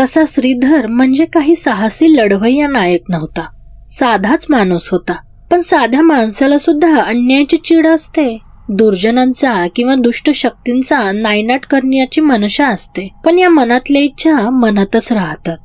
तसा श्रीधर म्हणजे काही साहसी लढवय्या नायक नव्हता. साधाच माणूस होता. पण साध्या माणसाला सुद्धा अन्यायाची चीड असते. दुर्जनांचा किंवा दुष्ट शक्तींचा नायनाट करण्याची मनशा असते. पण या मनातल्या इच्छा मनातच राहतात.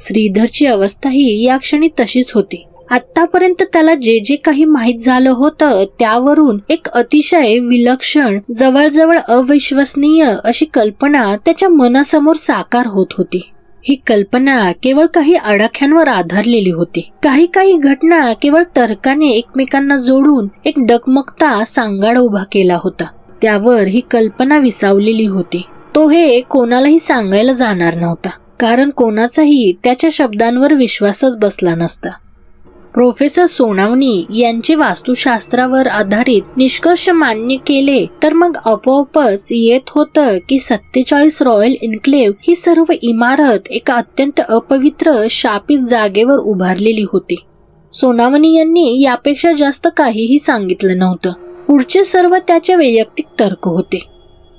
श्रीधरची अवस्था ही या क्षणी तशीच होती. आतापर्यंत त्याला जे जे काही माहीत झालं होतं त्यावरून एक अतिशय विलक्षण जवळजवळ अविश्वसनीय अशी कल्पना त्याच्या मनासमोर साकार होत होती. ही कल्पना केवळ काही अडाख्यांवर आधारलेली होती. काही काही घटना केवळ तर्काने एकमेकांना जोडून एक डगमगता सांगाड उभा केला होता. त्यावर ही कल्पना विसावलेली होती. तो हे कोणालाही सांगायला जाणार नव्हता. कारण कोणाचाही त्याच्या शब्दांवर विश्वासच बसला नसता. प्रोफेसर सोनावणी यांचे वास्तुशास्त्रावर आधारित निष्कर्ष मान्य केले तर मग आपोआपच येत होतं की सत्तेचाळीस रॉयल एन्क्लेव्ह ही सर्व इमारत एका अत्यंत अपवित्र शापित जागेवर उभारलेली होती. सोनावणी यांनी यापेक्षा जास्त काहीही सांगितलं नव्हतं. पुढचे सर्व त्याचे वैयक्तिक तर्क होते.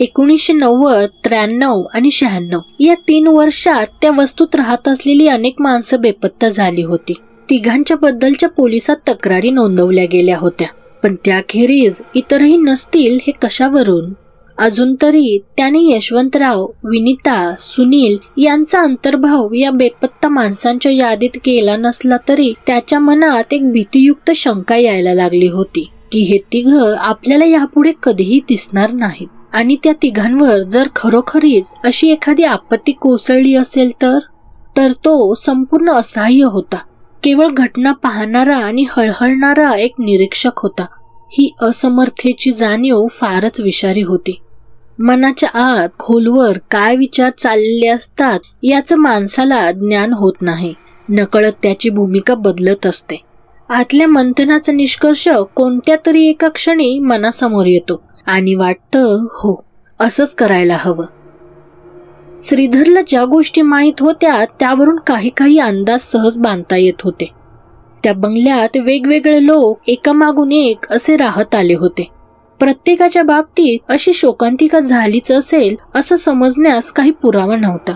एकोणीसशे नव्वद त्र्याण्णव आणि शहाण्णव या तीन वर्षात त्या वस्तूत राहत असलेली अनेक माणसं बेपत्ता झाली होती. तिघांच्या बद्दलच्या पोलिसात तक्रारी नोंदवल्या गेल्या होत्या. पण त्याखेरीज इतरही नसतील हे कशावरून? अजून तरी त्याने यशवंतराव विनिता सुनील यांचा अंतर्भाव या बेपत्ता माणसांच्या यादीत केला नसला तरी त्याच्या मनात एक भीतीयुक्त शंका यायला लागली होती की हे तिघ आपल्याला यापुढे कधीही दिसणार नाहीत. आणि त्या तिघांवर जर खरोखरीच अशी एखादी आपत्ती कोसळली असेल तर? तर तो संपूर्ण असहाय्य होता. केवळ घटना पाहणारा आणि हळहळणारा एक निरीक्षक होता. ही असमर्थेची जाणीव फारच विषारी होती. मनाच्या आत खोलवर काय विचार चालले असतात याचं माणसाला ज्ञान होत नाही. नकळत त्याची भूमिका बदलत असते. आतल्या मंथनाचा निष्कर्ष कोणत्या तरी एका क्षणी मनासमोर येतो आणि वाटतं हो असंच करायला हवं. श्रीधरला ज्या गोष्टी माहीत होत्या त्यावरून काही काही अंदाज सहज बांधता येत होते. त्या बंगल्यात वेगवेगळे लोक एकामागून एक असे राहत आले होते. प्रत्येकाच्या बाबतीत अशी शोकांतिका झालीच असेल असं समजण्यास काही पुरावा नव्हता.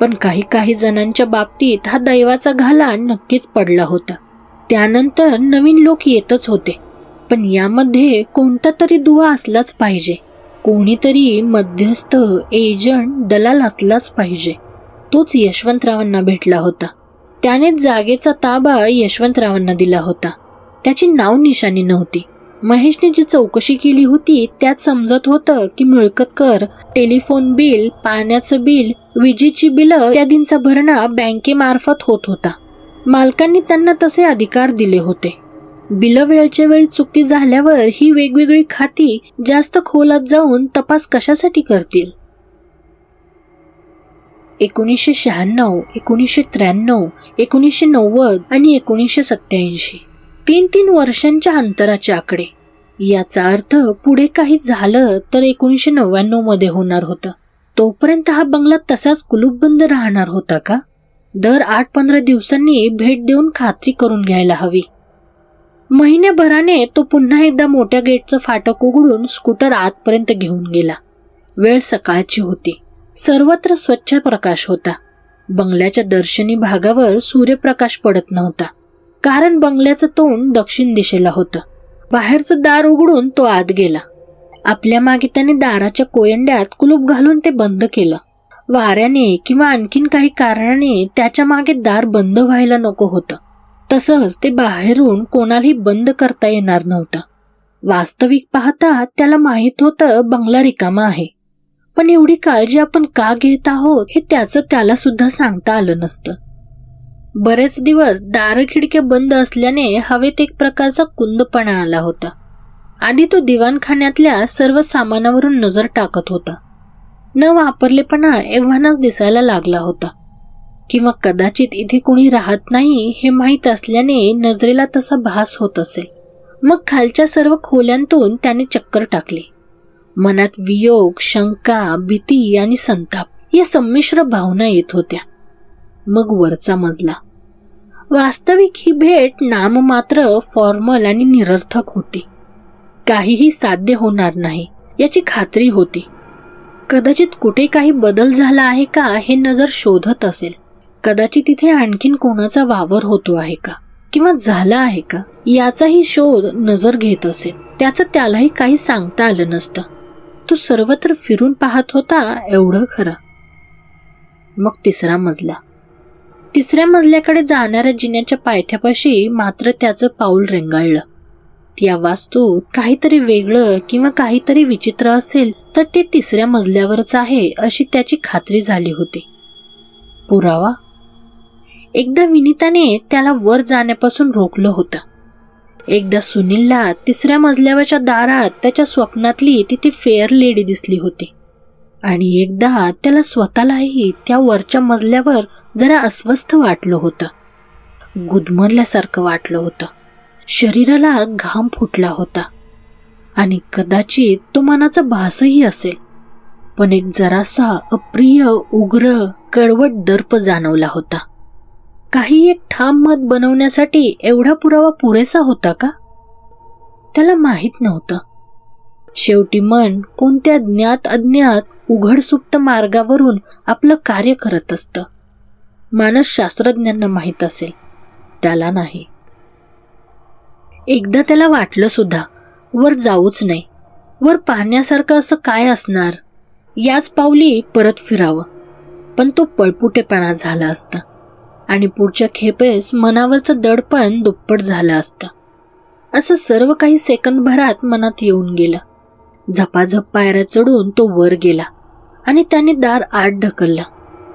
पण काही काही जणांच्या बाबतीत हा दैवाचा घाला नक्कीच पडला होता. त्यानंतर नवीन लोक येतच होते. पण यामध्ये कोणता तरी दुवा असलाच पाहिजे. कोणीतरी मध्यस्थ एजंट दलाल असलाच पाहिजे. तोच यशवंतरावांना भेटला होता. त्याने जागेचा ताबा यशवंतरावांना दिला होता. त्याची नाव निशाणी नव्हती. महेशने जी चौकशी केली होती त्यात समजत होतं की मिळकत कर टेलिफोन बिल पाण्याचं बिल विजेची बिलं इत्यादींचा भरणा बँकेमार्फत होत होता. मालकांनी त्यांना तसे अधिकार दिले होते. बिलवेळच्या वेळी चुकती झाल्यावर ही वेगवेगळी खाती जास्त खोलात जाऊन तपास कशासाठी करतील? एकोणीसशे शहाण्णव एकोणीसशे त्र्याण्णव एकोणीसशे नव्वद आणि एकोणीसशे सत्याऐंशी तीन तीन वर्षांच्या अंतराचे आकडे. याचा अर्थ पुढे काही झालं तर एकोणीसशे नव्याण्णवमध्ये होणार होतं. तोपर्यंत हा बंगला तसाच कुलूपबंद राहणार होता का? दर आठ पंधरा दिवसांनी भेट देऊन खात्री करून घ्यायला हवी. महिन्याभराने तो पुन्हा एकदा मोठ्या गेटचं फाटक उघडून स्कूटर आतपर्यंत घेऊन गेला. वेळ सकाळची होती. सर्वत्र स्वच्छ प्रकाश होता. बंगल्याच्या दर्शनी भागावर सूर्यप्रकाश पडत नव्हता. कारण बंगल्याचं तोंड दक्षिण दिशेला होतं. बाहेरचं दार उघडून तो आत गेला. आपल्या मागे त्याने दाराच्या कोयंड्यात कुलूप घालून ते बंद केलं. वाऱ्याने किंवा आणखीन काही कारणाने त्याच्यामागे दार बंद व्हायला नको होतं. तसंच ते बाहेरून कोणालाही बंद करता येणार नव्हतं. वास्तविक पाहता त्याला माहीत होतं बंगला रिकामा आहे. पण एवढी काळजी आपण का घेत आहोत हे त्याचं त्याला सुद्धा सांगता आलं नसतं. बरेच दिवस दार खिडक्या बंद असल्याने हवेत एक प्रकारचा कुंदपणा आला होता. आधी तो दिवाणखान्यातल्या सर्व सामानावरून नजर टाकत होता. न वापरलेपणा एव्हानाच दिसायला लागला होता. किंवा कदाचित इथे कोणी राहत नाही हे माहीत असल्याने नजरेला तसा भास होत असेल. मग खालच्या सर्व खोल्यांतून त्याने चक्कर टाकली. मनात वियोग शंका भीती आणि संताप या संमिश्र भावना येत होत्या. मग वरचा मजला. वास्तविक ही भेट नाममात्र फॉर्मल आणि निरर्थक होती. काहीही साध्य होणार नाही याची खात्री होती. कदाचित कुठे काही बदल झाला आहे का हे नजर शोधत असेल. कदाचित तिथे आणखीन कोणाचा वावर होतो आहे का? किंवा झाला आहे का? याचाही शोध नजर घेत असेल त्याचं त्यालाही काही सांगता आलं नसतं. तो सर्वत्र फिरून पाहत होता एवढं खरं. मग तिसरा मजला. तिसऱ्या मजल्याकडे जाणाऱ्या जिन्याच्या पायथ्यापाशी मात्र त्याचं पाऊल रेंगाळलं. त्या वास्तूत काहीतरी वेगळं किंवा काहीतरी विचित्र असेल तर ते तिसऱ्या मजल्यावरच आहे अशी त्याची खात्री झाली होती. पुरावा? एकदा विनिताने त्याला वर जाण्यापासून रोखलं होतं. एकदा सुनीलला तिसऱ्या मजल्यावरच्या दारात त्याच्या स्वप्नातली तिथे फेअर लेडी दिसली होती. आणि एकदा त्याला स्वतःलाही त्या वरच्या मजल्यावर जरा अस्वस्थ वाटलं होतं. गुदमरल्यासारखं वाटलं होतं. शरीराला घाम फुटला होता. आणि कदाचित तो मनाचा भासही असेल. पण एक जरासा अप्रिय उग्र कडवट दर्प जाणवला होता. काही एक ठाम मत बनवण्यासाठी एवढा पुरावा पुरेसा होता का? त्याला माहीत नव्हतं. शेवटी मन कोणत्या ज्ञात अज्ञात उघडसुप्त मार्गावरून आपलं कार्य करत असतं. मानस शास्त्रज्ञांना माहीत असेल. त्याला नाही. एकदा त्याला वाटलं सुद्धा वर जाऊच नाही. वर पाहण्यासारखं असं काय असणार? याच पावली परत फिरावं. पण तो पळपुटेपणा झाला असता. आणि पुढच्या खेपेस मनावरचं दडपण दुप्पट झालं असतं. असं सर्व काही सेकंदभरात मनात येऊन गेलं. झपाझप पायऱ्या चढून तो वर गेला आणि त्याने दार आत ढकललं.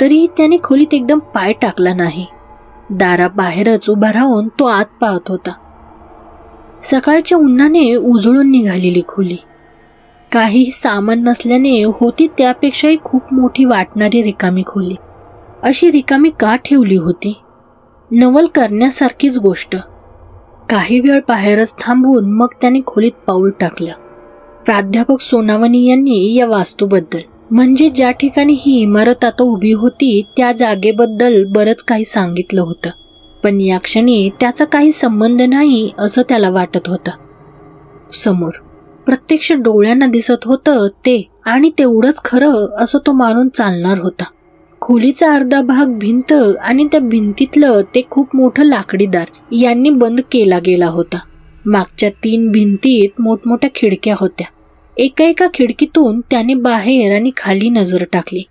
तरीही त्याने खोलीत एकदम पाय टाकला नाही. दाराबाहेरच उभा राहून तो आत पाहत होता. सकाळच्या उन्हाने उजळून निघालेली खोली. काही सामान नसल्याने होती त्यापेक्षाही खूप मोठी वाटणारी रिकामी खोली. अशी रिकामी का ठेवली होती? नवल करण्यासारखीच गोष्ट. काही वेळ बाहेरच थांबून मग त्याने खोलीत पाऊल टाकलं. प्राध्यापक सोनावणी यांनी या वास्तूबद्दल. म्हणजे ज्या ठिकाणी ही इमारत आता उभी होती त्या जागेबद्दल बरंच काही सांगितलं होतं. पण या क्षणी त्याचा काही संबंध नाही असं त्याला वाटत होतं. समोर. प्रत्यक्ष डोळ्यांना दिसत होतं ते आणि तेवढंच खरं असं तो मानून चालणार होता. खोलीचा अर्धा भाग भिंत आणि त्या भिंतीतलं ते खूप मोठं लाकडीदार यांनी बंद केला गेला होता. मागच्या तीन भिंतीत मोठमोठ्या खिडक्या होत्या. एका एका खिडकीतून त्याने बाहेर आणि खाली नजर टाकली.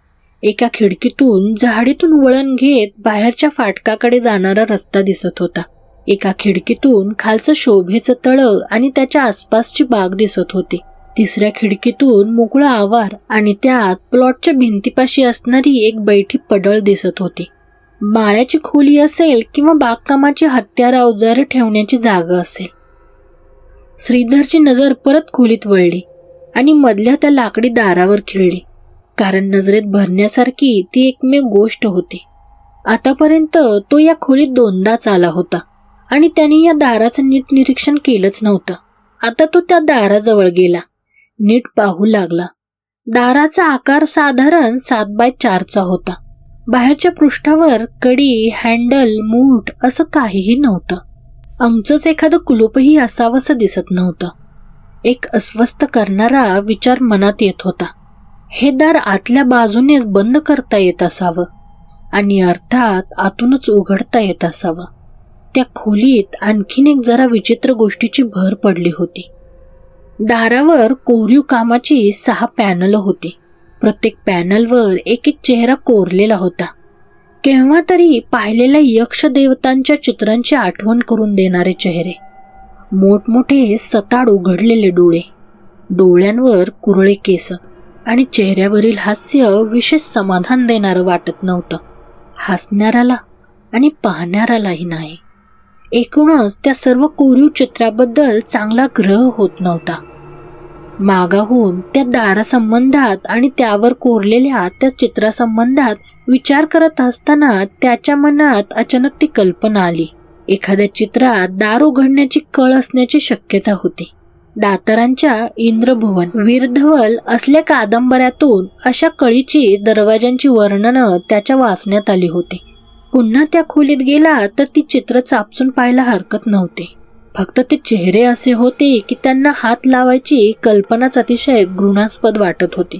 एका खिडकीतून झाडीतून वळण घेत बाहेरच्या फाटकाकडे जाणारा रस्ता दिसत होता. एका खिडकीतून खालचं शोभेचं तळ आणि त्याच्या आसपासची बाग दिसत होती. तिसऱ्या खिडकीतून मोकळा आवार आणि त्यात प्लॉटच्या भिंतीपाशी असणारी एक बैठी पडळ दिसत होती. माळ्याची खोली असेल किंवा बागकामाची हत्यार अवजारे ठेवण्याची जागा असेल. श्रीधरची नजर परत खोलीत वळली आणि मधल्या त्या लाकडी दारावर खिळली कारण नजरेत भरण्यासारखी ती एकमेव गोष्ट होती. आतापर्यंत तो या खोलीत दोनदाच आला होता आणि त्याने या दाराचं नीट निरीक्षण केलंच नव्हतं. आता तो त्या दाराजवळ गेला. नीट पाहू लागला. दाराचा आकार साधारण सात बाय चारचा होता. बाहेरच्या पृष्ठावर कडी हँडल मूठ असं काहीही नव्हतं. आमचंच एखादं कुलूपही असावंसं दिसत नव्हतं. एक अस्वस्थ करणारा विचार मनात येत होता. हे दार आतल्या बाजूनेच बंद करता येत असावं आणि अर्थात आतूनच उघडता येत असावं. त्या खोलीत आणखीन एक जरा विचित्र गोष्टीची भर पडली होती. दारावर कोरीव कामाची सहा पॅनल होती. प्रत्येक पॅनलवर एक एक चेहरा कोरलेला होता. केव्हा तरी पाहिलेल्या यक्ष देवतांच्या चित्रांची आठवण करून देणारे चेहरे. मोठमोठे सताड उघडलेले डोळे डोळ्यांवर कुरळे केस आणि चेहऱ्यावरील हास्य विशेष समाधान देणारं वाटत नव्हतं. हसणाऱ्याला आणि पाहणाऱ्यालाही नाही. एकूणच त्या सर्व कोरीव चित्राबद्दल चांगला ग्रह होत नव्हता. मागाहून त्या दारासंबंधात आणि त्यावर कोरलेल्या त्या चित्रासंबंधात विचार करत असताना त्याच्या मनात अचानक ती कल्पना आली. एखाद्या चित्रात दार उघडण्याची कळ असण्याची शक्यता होती. दातारांच्या इंद्रभुवन वीरधवल असल्या कादंबऱ्यातून अशा कळीची दरवाजांची वर्णनं त्याच्या वाचण्यात आली होती. पुन्हा त्या खोलीत गेला तर ती चित्र चापसून पाहायला हरकत नव्हती. फक्त ते चेहरे असे होते की त्यांना हात लावायची कल्पनाच अतिशय घृणास्पद वाटत होती.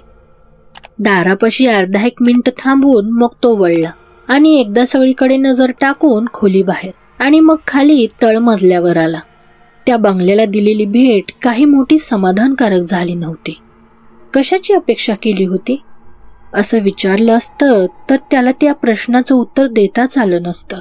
दारापाशी अर्धा एक मिनिट थांबून मग तो वळला आणि एकदा सगळीकडे नजर टाकून खोली बाहेर आणि मग खाली तळमजल्यावर आला. त्या बंगल्याला दिलेली भेट काही मोठी समाधानकारक झाली नव्हती. कशाची अपेक्षा केली होती? असं विचारलं असतं तर त्याला त्या प्रश्नाचं उत्तर देताच आलं नसतं.